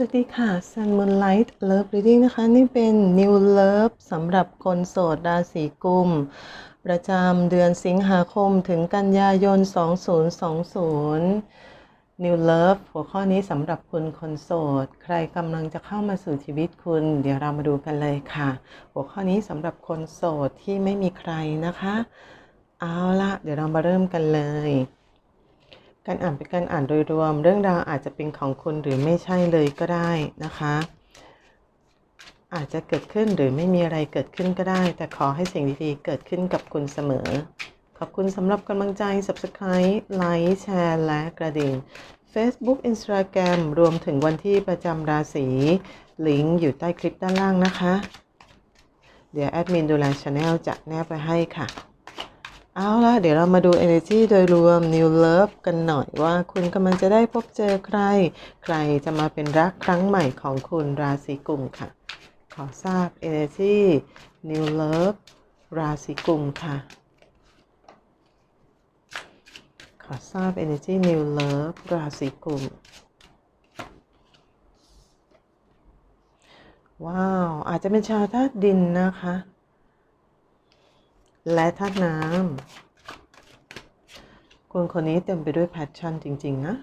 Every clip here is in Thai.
สวัสดีค่ะ Sun Moonlight Love Reading นะคะ นี่เป็น New Love สำหรับคนโสดราศีกุม ประจำเดือนสิงหาคมถึงกันยายน 2020 New Love หัวข้อนี้สำหรับคุณคนโสด ใครกำลังจะเข้ามาสู่ชีวิตคุณ เดี๋ยวเรามาดูกันเลยค่ะ หัวข้อนี้สำหรับคนโสดที่ไม่มีใครนะคะ เอาละเดี๋ยวเรามาเริ่มกันเลย การอ่านเป็นการอ่านโดยรวม เรื่องราวอาจจะเป็นของคุณหรือไม่ใช่เลยก็ได้นะคะ อาจจะเกิดขึ้นหรือไม่มีอะไรเกิดขึ้นก็ได้ แต่ขอให้สิ่งดีๆเกิดขึ้นกับคุณเสมอ ขอบคุณสำหรับกำลังใจ Subscribe ไลค์แชร์และกระดิ่ง Facebook Instagram รวมถึงวันที่ประจำราศีลิงก์อยู่ใต้คลิปด้านล่างนะคะ เดี๋ยวแอดมินดูแลช anel จะแนบไปให้ค่ะ เอาละเดี๋ยวเรามาดู energy โดยรวม new love กันหน่อยว่าคุณกำลังจะได้พบเจอใคร ใครจะมาเป็นรักครั้งใหม่ของคุณราศีกุมค่ะ ขอทราบ energy new love ราศีกุมค่ะ ขอทราบ energy new love ราศีกุมว้าว อาจจะเป็นชาวธาตุดินนะคะ และธาตุน้ำคนคนนี้เต็มไปด้วยแพชชั่นจริง ๆ นะ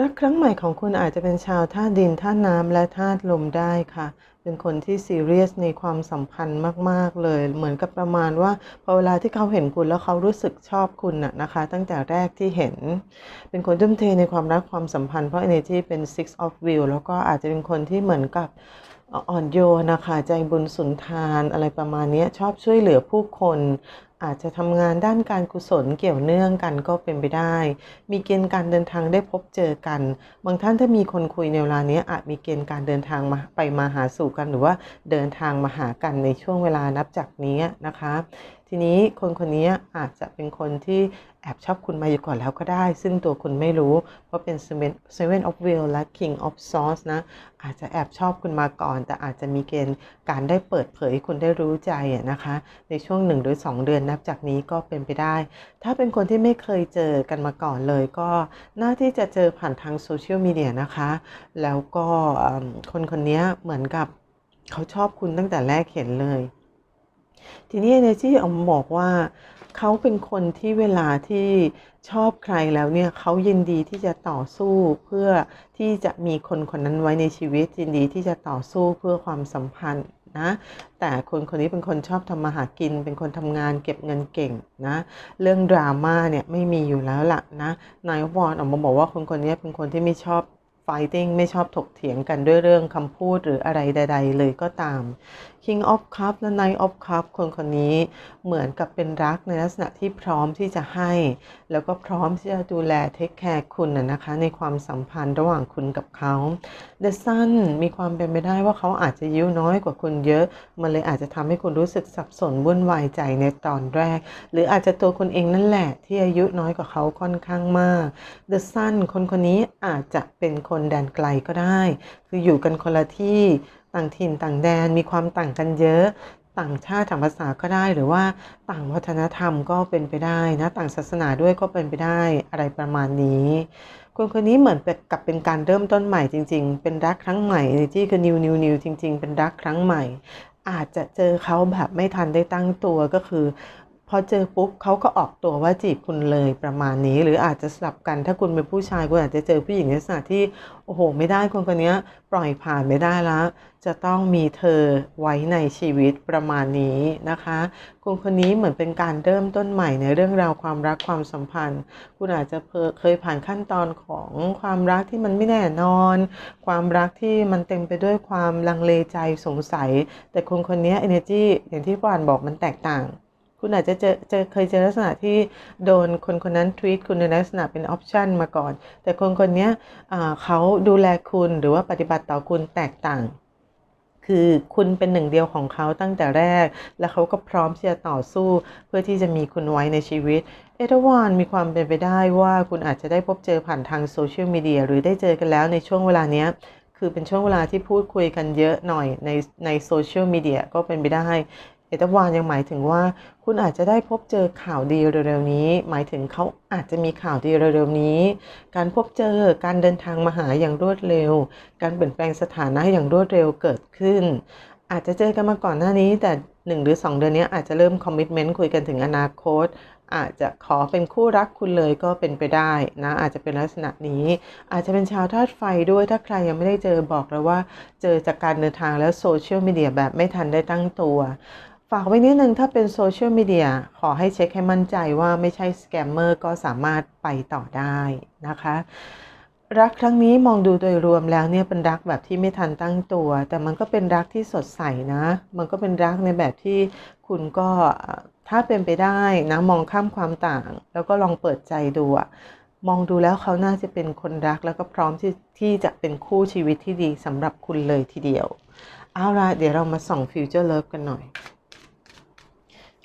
รักครั้งใหม่ของคุณอาจจะเป็นชาวธาตุดินธาตุน้ำและธาตุลมได้ค่ะ เป็นคนที่ซีเรียสในความสัมพันธ์มาก ๆ เลย เหมือนกับประมาณว่าพอเวลาที่เขาเห็นคุณแล้วเขารู้สึกชอบคุณน่ะนะคะ ตั้งแต่แรกที่เห็น เป็นคนทุ่มเทในความรักความสัมพันธ์เพราะ energy เป็น six of wheel แล้วก็อาจจะเป็นคนที่เหมือนกับ อ่อนโยนนะคะใจบุญสุนทานอะไรประมาณนี้ชอบช่วยเหลือผู้คน อาจจะทำงานด้านการกุศลเกี่ยวเนื่องกันก็เป็นไปได้ มีเกณฑ์การเดินทางได้พบเจอกัน บางท่านถ้ามีคนคุยในเวลานี้อาจมีเกณฑ์การเดินทางมาไปมาหาสู่กัน หรือว่าเดินทางมาหากันในช่วงเวลานับจากนี้นะคะ ทีนี้คนคนนี้อาจจะเป็นคนที่ แอบชอบคุณมาอยู่ก่อนแล้วก็ได้ ซึ่งตัวคุณไม่รู้เพราะเป็น Seven of Wheel และ King of Swords นะ อาจจะแอบชอบคุณมาก่อน แต่อาจจะมีเกณฑ์การได้เปิดเผยคุณได้รู้ใจนะคะ ในช่วง 1 หรือ 2 เดือนนับจากนี้ก็เป็นไปได้ ถ้าเป็นคนที่ไม่เคยเจอกันมาก่อนเลยก็น่าที่จะเจอผ่านทางโซเชียลมีเดียนะคะ แล้วก็คนคนนี้เหมือนกับเขาชอบคุณตั้งแต่แรกเห็นเลย ทีนี้ Energy อมบอกว่า เขาเป็นคนที่เวลาที่ชอบใครแล้วเนี่ยเขายินดีที่จะต่อสู้เพื่อที่จะมีคนคนนั้นไว้ในชีวิตยินดีที่จะต่อสู้เพื่อความสัมพันธ์นะแต่คนคนนี้เป็นคนชอบทำมาหากิน เป็นคนทำงานเก็บเงินเก่งนะเรื่องดราม่าเนี่ยไม่มีอยู่แล้วล่ะนะนายวอนออกมาบอกว่าคนคนนี้เป็นคนที่ไม่ชอบ fighting ไม่ชอบถกเถียงกันด้วยเรื่องคำพูดหรืออะไรใด ๆ เลยก็ตาม King of Cup และ Knight of Cup คนคนนี้เหมือนกับเป็นรักในลักษณะที่พร้อมที่จะให้ แล้วก็พร้อมที่จะดูแลเทคแคร์คุณนะคะ ในความสัมพันธ์ระหว่างคุณกับเขา The Sun มีความเป็นไปได้ว่าเขาอาจจะยิ้วน้อยกว่าคุณเยอะ มันเลยอาจจะทำให้คุณรู้สึกสับสนวุ่นวายใจในตอนแรก หรืออาจจะตัวคุณเองนั่นแหละที่อายุน้อยกว่าเขาค่อนข้างมาก The Sun คนคนนี้อาจจะเป็นคนแดนไกลก็ได้ คืออยู่กันคนละที่ต่างถิ่นต่างแดนมีความต่างกันเยอะต่างชาติต่างภาษาก็ได้หรือว่าต่างวัฒนธรรมก็เป็นไปได้นะต่างศาสนาด้วยก็เป็นไปได้อะไรประมาณนี้คนคนนี้เหมือนกับเป็นการเริ่มต้นใหม่จริง ๆ เป็นรักครั้งใหม่ที่คือ new new new จริง ๆ เป็นรักครั้งใหม่ อาจจะเจอเขาแบบไม่ทันได้ตั้งตัวก็คือ พอเจอปุ๊บเขาก็ออกตัวว่าจีบคุณเลยประมาณนี้ หรืออาจจะสลับกันถ้าคุณเป็นผู้ชายคุณอาจจะเจอผู้หญิงในลักษณะที่โอ้โห ไม่ได้คนคนนี้ปล่อยผ่านไม่ได้แล้ว จะต้องมีเธอไว้ในชีวิตประมาณนี้นะคะ คนคนนี้เหมือนเป็นการเริ่มต้นใหม่ในเรื่องราวความรักความสัมพันธ์ คุณอาจจะเคยผ่านขั้นตอนของความรักที่มันไม่แน่นอน ความรักที่มันเต็มไปด้วยความลังเลใจสงสัย แต่คนคนนี้ energy อย่างที่ปานบอกมันแตกต่าง คุณอาจจะเจอเจอเคยเจอลักษณะที่โดนคนคนนั้นทวีตคุณในลักษณะเป็นออปชันมาก่อน แต่คนคนนี้เขาดูแลคุณหรือว่าปฏิบัติต่อคุณแตกต่างคือคุณเป็นหนึ่งเดียวของเขาตั้งแต่แรก และเขาก็พร้อมที่จะต่อสู้ เพื่อที่จะมีคุณไว้ในชีวิต เอตวานมีความเป็นไปได้ว่าคุณอาจจะได้พบเจอผ่านทางโซเชียลมีเดียหรือได้เจอกันแล้วในช่วงเวลานี้คคือเป็นช่วงเวลาที่พูดคุยกันเยอะหน่อยในในโซเชียลมีเดียก็เป็นไปได้ เอ ตวานยังหมายถึงว่าคุณอาจจะได้พบเจอข่าวดีเร็วๆนี้ หมายถึงเขาอาจจะมีข่าวดีเร็วๆนี้ การพบเจอการเดินทางมาหาอย่างรวดเร็ว การเปลี่ยนแปลงสถานะอย่างรวดเร็วเกิดขึ้น อาจจะเจอกันมาก่อนหน้านี้ แต่ 1 หรือ 2 เดือนนี้อาจจะเริ่มคอมมิชเมนต์คุยกันถึงอนาคตอาจจะขอเป็นคู่รักคุณเลยก็เป็นไปได้นะ อาจจะเป็นลักษณะนี้ อาจจะเป็นชาวธาตุไฟด้วยถ้าใครยังไม่ได้เจอบอกแล้วว่า เจอจากการเดินทางแล้วโซเชียลมีเดียแบบไม่ทันได้ตั้งตัว ฝากไว้นิดนึงถ้าเป็นโซเชียลมีเดียขอให้เช็คให้มั่นใจว่าไม่ใช่สแกมเมอร์ก็สามารถไปต่อได้นะคะ รักครั้งนี้มองดูโดยรวมแล้วเนี่ยเป็นรักแบบที่ไม่ทันตั้งตัว แต่มันก็เป็นรักที่สดใสนะ มันก็เป็นรักในแบบที่คุณก็ถ้าเป็นไปได้นะมองข้ามความต่าง แล้วก็ลองเปิดใจดูมองดูแล้วเขาน่าจะเป็นคนรักแล้วก็พร้อมที่ที่จะเป็นคู่ชีวิตที่ดีสำหรับคุณเลยทีเดียว เอาล่ะเดี๋ยวเรามาส่องฟิวเจอร์เลิฟกันหน่อย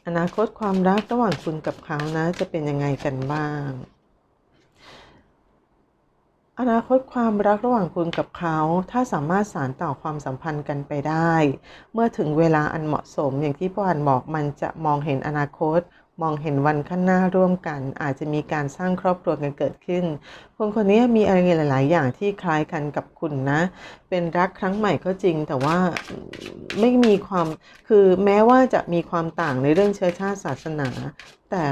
อนาคตความรักระหว่างคุณกับเขานะ จะเป็นยังไงกันบ้าง อนาคตความรักระหว่างคุณกับเขา ถ้าสามารถสานต่อความสัมพันธ์กันไปได้ เมื่อถึงเวลาอันเหมาะสมอย่างที่พ่ออันบอกมันจะมองเห็นอนาคต มองเห็นวันข้างหน้าร่วมกัน อาจจะมีการสร้างครอบครัวกันเกิดขึ้น คนคนนี้มีอะไรหลาย ๆ อย่างที่คล้ายกันกับคุณนะ เป็นรักครั้งใหม่ก็จริง แต่ว่าไม่มีความคือแม้ว่าจะมีความต่างในเรื่องเชื้อชาติศาสนา แต่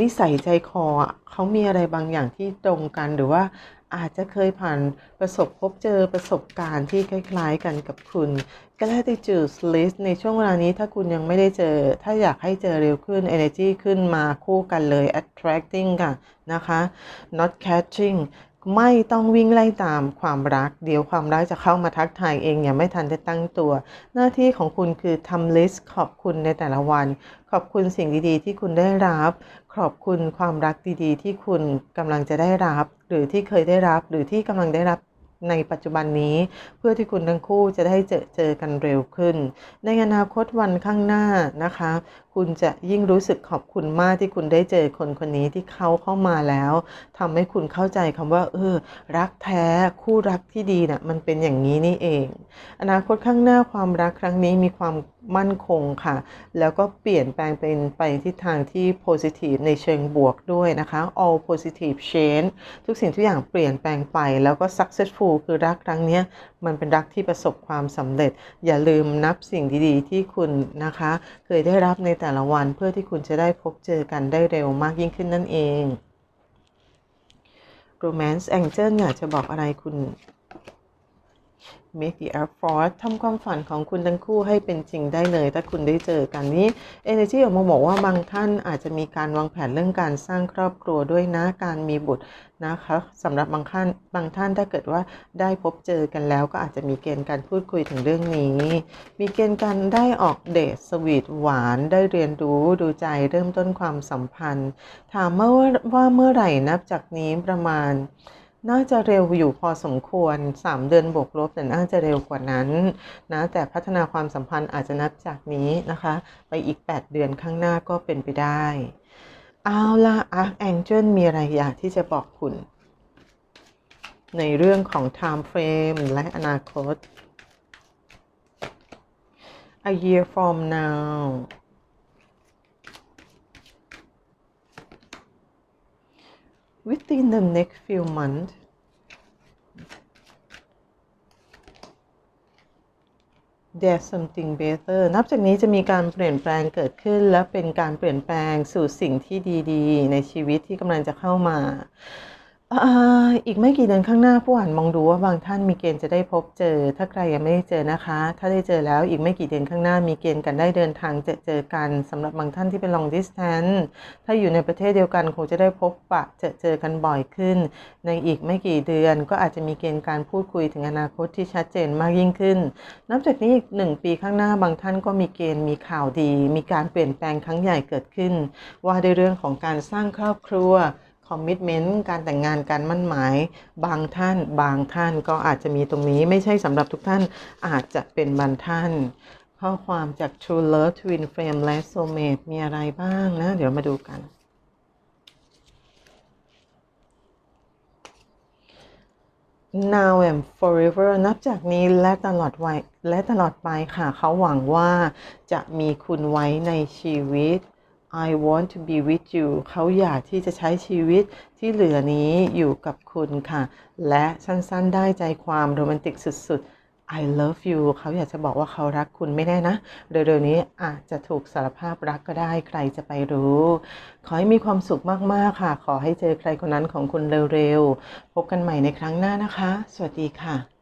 นิสัยใจคอเขามีอะไรบางอย่างที่ตรงกันหรือว่าอาจจะเคยผ่านประสบพบเจอประสบการณ์ที่คล้าย ๆ กันกับคุณ gratitude list ในช่วงเวลานี้ถ้าคุณยังไม่ได้เจอ ถ้าอยากให้เจอเร็วขึ้น energy ขึ้นมาคู่กันเลย attracting ค่ะนะคะ not catching ไม่ต้องวิ่งไล่ตามความรัก เดี๋ยวความรักจะเข้ามาทักทายเองอย่าไม่ทันได้ตั้งตัว หน้าที่ของคุณคือทำลิสต์ขอบคุณในแต่ละวัน ขอบคุณสิ่งดีๆ ที่คุณได้รับ ขอบคุณความรักดีๆ ที่คุณกำลังจะได้รับ หรือที่เคยได้รับหรือที่กำลังได้รับ ในปัจจุบันนี้ เพื่อที่คุณทั้งคู่จะได้เจอเจอกันเร็วขึ้น ในอนาคตวันข้างหน้านะคะ คุณจะยิ่งรู้สึกขอบคุณมากที่คุณได้เจอคนคนนี้ที่เขาเข้ามาแล้วทำให้คุณเข้าใจคำว่า เออ รักแท้คู่รักที่ดีนะ่ะมันเป็นอย่างนี้นี่เอง อนาคตข้างหน้าความรักครั้งนี้มีความมั่นคงค่ะ แล้วก็เปลี่ยนแปลงเป็นไปทิศทางที่ positive ในเชิงบวกด้วยนะคะ all positive change ทุกสิ่งทุกอย่างเปลี่ยนแปลงไป แล้วก็ successful คือรักครั้งนี้มันเป็นรักที่ประสบความสำเร็จ อย่าลืมนับสิ่งดีๆ ที่คุณนะคะ เคยได้รับในแต่ละวันเพื่อที่คุณจะได้พบเจอกันได้เร็วมากยิ่งขึ้นนั่นเอง Romance Angel อยากจะบอกอะไรคุณ Make the effort ทำความฝันของคุณทั้งคู่ให้เป็นจริงได้เลย ถ้าคุณได้เจอกันนี้ Energy ออกมาบอกว่าบางท่านอาจจะมีการวางแผนเรื่องการสร้างครอบครัวด้วยนะ การมีบุตรนะคะสำหรับบางท่านบางท่านถ้าเกิดว่าได้พบเจอกันแล้ว ก็อาจจะมีเกณฑ์การพูดคุยถึงเรื่องนี้ มีเกณฑ์การได้ออกเดทสวีทหวานได้เรียนรู้ดูใจเริ่มต้นความสัมพันธ์ ถามว่าว่าเมื่อไหร่นับจากนี้ประมาณ น่าจะเร็วอยู่พอสมควร 3 เดือนบวกลบแต่น่าจะเร็วกว่านั้นนะแต่พัฒนาความสัมพันธ์อาจจะนับจากนี้นะคะ ไปอีก 8 เดือนข้างหน้าก็เป็นไปได้เอาละอาร์คแองเจิลมีอะไรอยากที่จะบอกคุณ ในเรื่องของ time frame และอนาคต a year from now within the next few months there's something better นับจากนี้จะมีการเปลี่ยนแปลงเกิดขึ้น และเป็นการเปลี่ยนแปลงสู่สิ่งที่ดีๆ ในชีวิตที่กำลังจะเข้ามา อีกไม่กี่เดือนข้างหน้าผู้อ่านมองดูว่าบางท่านมีเกณฑ์จะได้พบเจอ ถ้าใครยังไม่ได้เจอนะคะ ถ้าได้เจอแล้วอีกไม่กี่เดือนข้างหน้ามีเกณฑ์กันได้เดินทางจอเจอกันสำหรับบางท่านที่เป็น long distance ถ้าอยู่ในประเทศเดียวกันคงจะได้พบปะจอเจอกันบ่อยขึ้น ในอีกไม่กี่เดือนก็อาจจะมีเกณฑ์การพูดคุยถึงอนาคตที่ชัดเจนมากยิ่งขึ้น นับจากนี้อีกหนึ่งปีข้างหน้าบางท่านก็มีเกณฑ์มีข่าวดี มีการเปลี่ยนแปลงครั้งใหญ่เกิดขึ้น ว่าในเรื่องของการสร้างครอบครัว คอมมิชเมนต์การแต่งงานการมั่นหมาย บางท่านบางท่านก็อาจจะมีตรงนี้ไม่ใช่สำหรับทุกท่านอาจจะเป็นบางท่าน ข้อความจาก True Love Twin Flame และ Soulmate มีอะไรบ้างนะ เดี๋ยวมาดูกัน now and forever นับจากนี้และตลอดไว้และตลอดไปค่ะ เขาหวังว่าจะมีคุณไว้ในชีวิต I want to be with you เขาอยากที่จะใช้ชีวิตที่เหลือนี้อยู่กับคุณค่ะ และสั้นๆได้ใจความโรแมนติกสุดๆ I love you เขาอยากจะบอกว่าเขารักคุณไม่แน่นะ เร็วๆนี้อาจจะถูกสารภาพรักก็ได้ใครจะไปรู้ ขอให้มีความสุขมากๆค่ะ ขอให้เจอใครคนนั้นของคุณเร็วๆ พบกันใหม่ในครั้งหน้านะคะ สวัสดีค่ะ